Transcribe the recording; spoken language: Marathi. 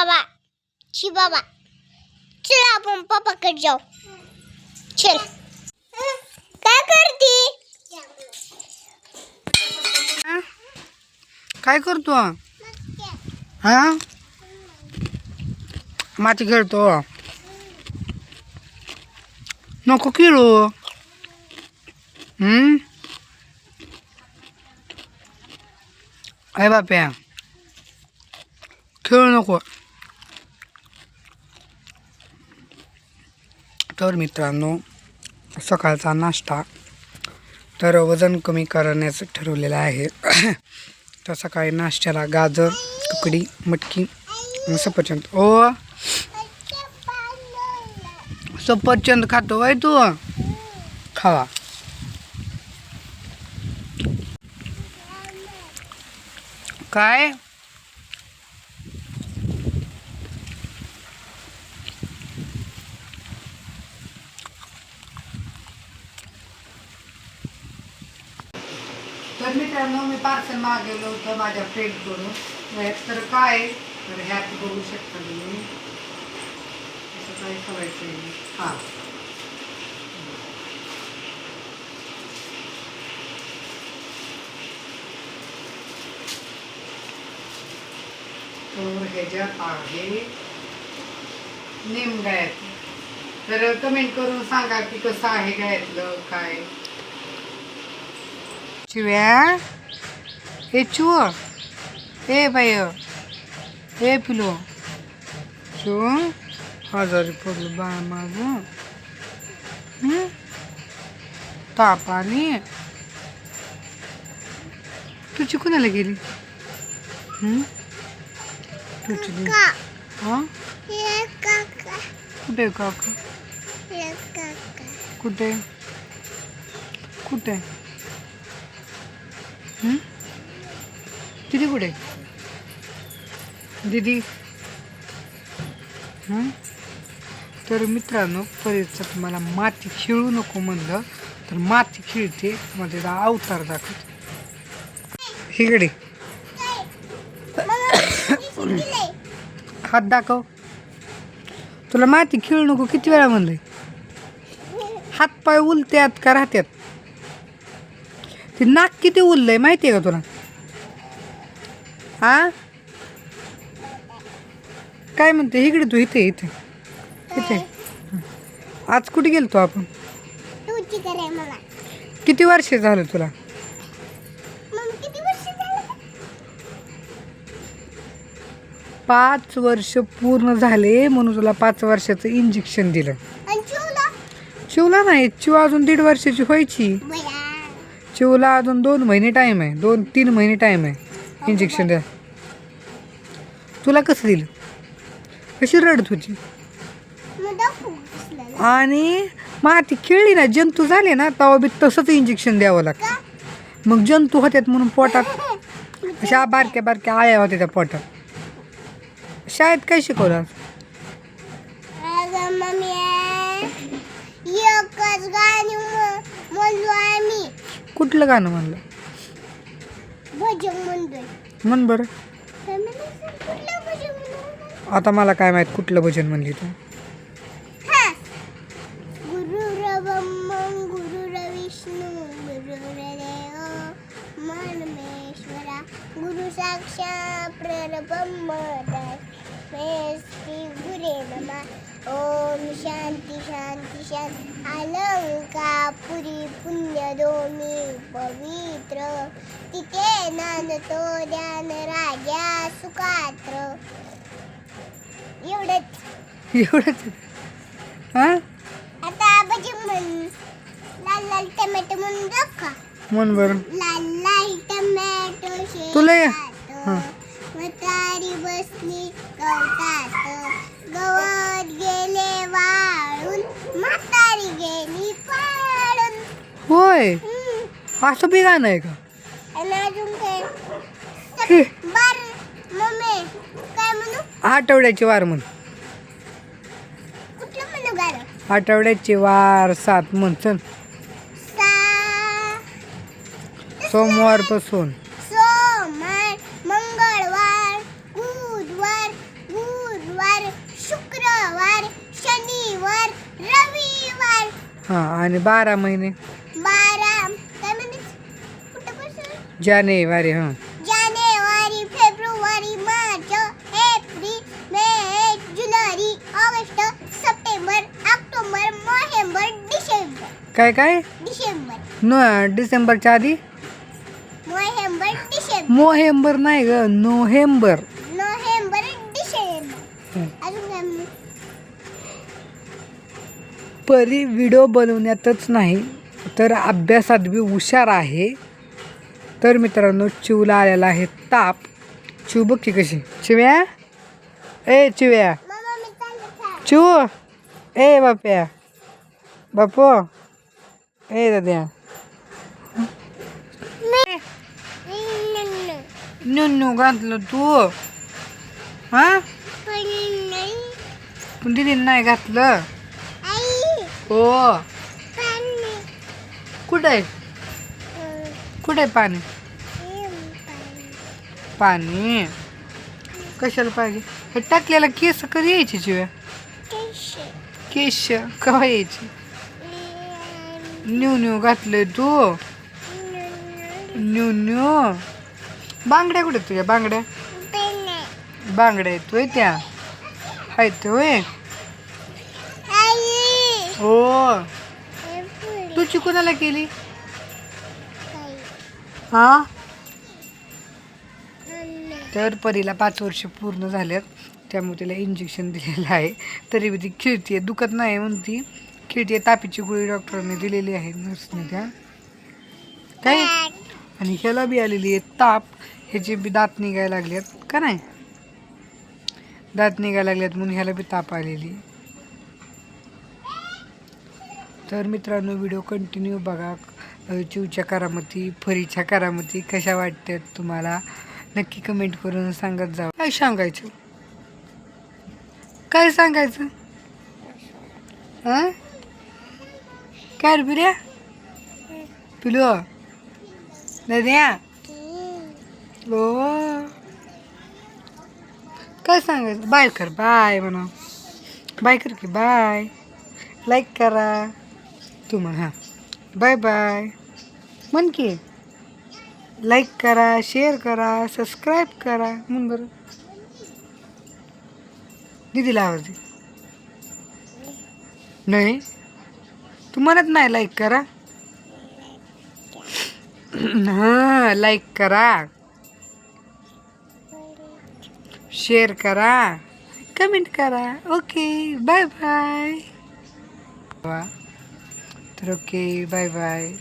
बाबा शी बाबा आपण पप्पाकडे जाऊ चल काय करते काय करतो हा माती खेळतो नको खेळू हम्म अरे बाप्या खेळू नको तर मित्रांनो सकाळचा नाश्ता तर वजन कमी करण्याचं ठरवलेलं आहे. तर सकाळी नाश्त्याला गाजर तुकडी मटकी सफरचंद. ओ सफरचंद खातो वय तू? खावा काय तर मित्रांनो मी पार्सल मागवलं होतं माझ्या फ्रेंडकडून. यात तर काय? तर ह्यात बघू शकता तुम्ही. असं काय करायचं आहे हां. तर ह्याच्यात आहे नेम गायत तर कमेंट करून सांगा की कसं आहे गायतलं काय? शिव्या? हे चू हे बाय हे पिलो. चू आजारी पडलं बा माझं? ताप आली. तुझी कुणाला गेली? हं? तुझी हा? काका. कुठे काका? काका. कुठे? कुठे? किती कुठे? दीदी. तर मित्रांनो परीचं तुम्हाला माती खेळू नको म्हणलं तर माती खेळते मध्ये अवतार दाखवते. इकडे. हात दाखव. तुला माती खेळू नको किती वेळा म्हणलंय? हात पाय उलत्यात का राहत्यात? ते नाक किती उरलंय माहिती आहे का तुला? हा? काय म्हणते? इकडे तू इथे इथे. इथे. आज कुठे गेलतो आपण? किती वर्ष झालं तुला? मग किती वर्ष झालं? पाच वर्ष पूर्ण झाले म्हणून तुला पाच वर्षाचं इंजेक्शन दिलं. आणि चिवला? चिवला नाही चिव अजून दीड वर्षाची व्हायची. चिवला अजून दोन महिने टाईम आहे. दोन तीन महिने टाईम आहे. इंजेक्शन द्या. तुला कसं दिलं? कशी रडत होती? आणि माती खेळली ना जंतू झाले ना तेव्हा बी तसंच इंजेक्शन द्यावं लागतं. मग जंतू होत्यात म्हणून पोटात अशा बारक्या बारक्या आळ्या होत्या त्या पोटात. शाळेत काय शिकवलं कुठलं गाणं म्हणलं? म्हण बरं? आता मला काय माहीत कुठलं भजन म्हणली तू हा. गुरु परब्रह्म तस्मै श्री गुरे नमः ओम शांती शांती शांती. अलंकापुरी पुण्य दोन्ही पवित्र. तिथे नांदतो ध्यान राजा सुखात्र. एवढंच. एवढंच? हां? आता भजी म्हण लाल लाल टमॅटो म्हणून दाखवा. म्हण बरं. लाल लाल टमॅटो तुला ये- हं. म्हातारी बसली गवतात गवत गेले वाळून म्हातारी गेली पाळून. होय? हम्म. असं बी गाणं आहे का? आणि अजून काय? हे, बर मम्मी काय म्हणू? आठवड्याचे वार म्हण. कुठलं म्हणू गाणं? आठवड्याचे वार सात म्हण चल. सा सोमवारपासून हां आणि बारा महिने. बारा काय म्हणतेस कुठं जानेवारी हां. जानेवारी फेब्रुवारी मार्च एप्रिल मे जुलै ऑगस्ट सप्टेंबर ऑक्टोबर नोव्हेंबर डिसेंबर. काय काय? डिसेंबर. नो डिसेंबरच्या आधी? November December. मोहेंबर नाही ग नोव्हेंबर नोव्हेंबर. परी व्हिडिओ बनवण्यातच नाही तर अभ्यासात बी हुशार आहे. तर मित्रांनो चिवला आलेला आहे ताप. चिव बघ की कशी. चिव्या? ए चिव्या. चिव. ए बाप्या. बापू. ए दाद्या. नन्नू. घातलं तू. हा? पण दिदीने नाही घातलं. हो. कुठं आहे? कुठे कुठं आहे पाणी? पाणी. कशाला पाहिजे? हे टाकलेलं केस कधी यायची चिव्या केश. केव्हा यायची? न्यू न्यू घातलंय तू. New new. बांगड्या कुठे तुझ्या? बांगड्या? बांगड्या आहेत होय त्या. आहेत होय? हो. तू पुढे कोणाला केली? हां? हा तर परीला पाच वर्ष पूर्ण झाल्यात. त्यामुळे तिला इंजेक्शन दिलेलं आहे. तरी बी ती आहे दुखत नाही म्हणती. आहे तापीची गोळी डॉक्टरांनी दिलेली आहे नर्सने त्या. काय? आणि ह्याला बी आलेली आहे ताप. ह्याचे बी दात निघायला लागल्यात का नाही? दात निघायला लागल्यात म्हणून ह्याला बी ताप आलेली आहे. तर मित्रांनो व्हिडिओ कंटिन्यू बघा. चिवच्या करामती फरीच्या करामती कशा वाटतात तुम्हाला? नक्की कमेंट करून सांगत जा. काय सांगायचं? काय सांगायचं? हां काय रे बिर्या? पिलो? नद्या? ओ काय सांगायचं? बाय कर बाय म्हणा. बाय कर की बाय. लाईक करा. तू म्हण हां. बाय बाय म्हण की लाईक करा शेअर करा सबस्क्राईब करा. म्हण बरं. दीदीला आवाज दे. नाही. तू म्हणत नाही लाईक करा. हां लाईक करा. शेअर करा. कमेंट करा. ओके बाय बाय वा. तर ओके बाय बाय